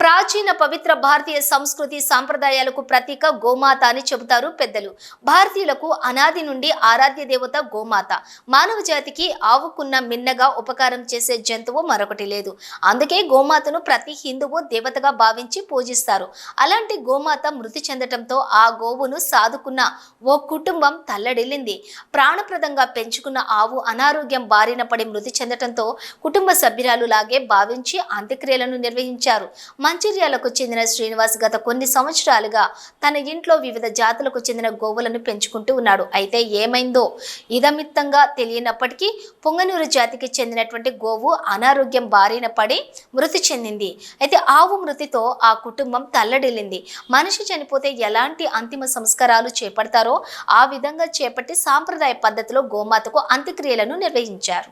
ప్రాచీన పవిత్ర భారతీయ సంస్కృతి సాంప్రదాయాలకు ప్రతీక గోమాత అని చెబుతారు పెద్దలు. భారతీయులకు అనాది నుండి ఆరాధ్య దేవత గోమాత. మానవ జాతికి ఆవుకున్న మిన్నగా ఉపకారం చేసే జంతువు మరొకటి లేదు. అందుకే గోమాతను ప్రతి హిందువు దేవతగా భావించి పూజిస్తారు. అలాంటి గోమాత మృతి చెందటంతో ఆ గోవును సాదుకున్న ఓ కుటుంబం తల్లడిల్లింది. ప్రాణప్రదంగా పెంచుకున్న ఆవు అనారోగ్యం బారిన పడి మృతి చెందటంతో కుటుంబ సభ్యురాలు లాగే భావించి అంత్యక్రియలను నిర్వహించారు. మంచిర్యాలకు చెందిన శ్రీనివాస్ గత కొన్ని సంవత్సరాలుగా తన ఇంట్లో వివిధ జాతులకు చెందిన గోవులను పెంచుకుంటూ ఉన్నాడు. అయితే ఏమైందో? ఇదమిత్తంగా తెలియనప్పటికీ పొంగనూరు జాతికి చెందినటువంటి గోవు అనారోగ్యం బారిన పడి మృతి చెందింది. అయితే ఆవు మృతితో ఆ కుటుంబం తల్లడిల్లింది. మనిషి చనిపోతే ఎలాంటి అంతిమ సంస్కారాలు చేపడతారో ఆ విధంగా చేపట్టి సాంప్రదాయ పద్ధతిలో గోమాతకు అంత్యక్రియలను నిర్వహించారు.